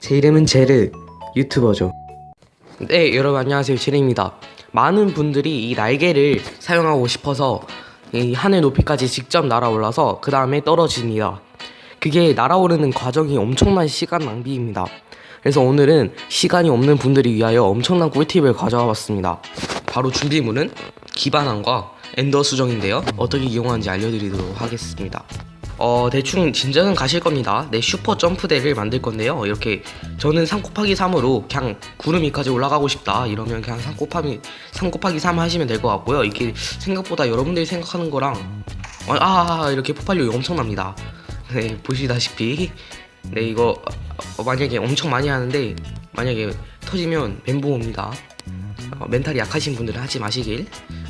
제 이름은 제르 유튜버죠. 네 여러분 안녕하세요 제르입니다. 많은 분들이 이 날개를 사용하고 싶어서 이 하늘 높이까지 직접 날아올라서 그 다음에 떨어집니다. 그게 날아오르는 과정이 엄청난 시간 낭비입니다. 그래서 오늘은 시간이 없는 분들이 위하여 엄청난 꿀팁을 가져와 봤습니다. 바로 준비물은 기반함과 엔더 수정인데요. 어떻게 이용하는지 알려드리도록 하겠습니다. 어 대충 진정은 가실 겁니다. 네 슈퍼 점프대를 만들 건데요. 이렇게 저는 3 곱하기 3으로 그냥 구름 위까지 올라가고 싶다 이러면 그냥 3 곱하기 3 곱하기 3 하시면 될 것 같고요. 이게 생각보다 여러분들이 생각하는 거랑 아, 아 이렇게 폭발력이 엄청납니다. 네 보시다시피 네 이거 어, 만약에 엄청 많이 하는데 만약에 터지면 멘붕 옵니다. 어, 멘탈이 약하신 분들은 하지 마시길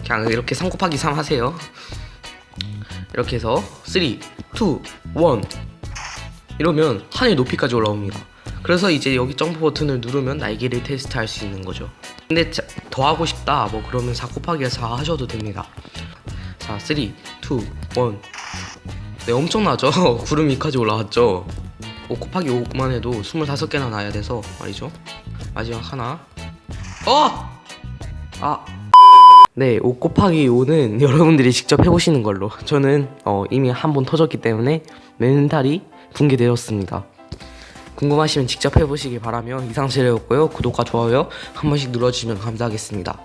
그냥 이렇게 3 곱하기 3 하세요. 이렇게 해서 3, 2, 1 이러면 하늘 높이까지 올라옵니다. 그래서 이제 여기 점프 버튼을 누르면 날개를 테스트할 수 있는 거죠. 근데 자- 더 하고 싶다 뭐 그러면 4 곱하기 4 하셔도 됩니다. 자, 3, 2, 1 네, 엄청나죠? 구름 위까지 올라왔죠? 5 곱하기 5만 해도 25개나 나야 돼서 말이죠. 마지막 하나. 어! 아, 네, 5 곱하기 5는 여러분들이 직접 해보시는 걸로. 저는 어, 이미 한 번 터졌기 때문에 멘탈이 붕괴되었습니다. 궁금하시면 직접 해보시길 바라며 이상 재료였고요. 구독과 좋아요 한 번씩 눌러주시면 감사하겠습니다.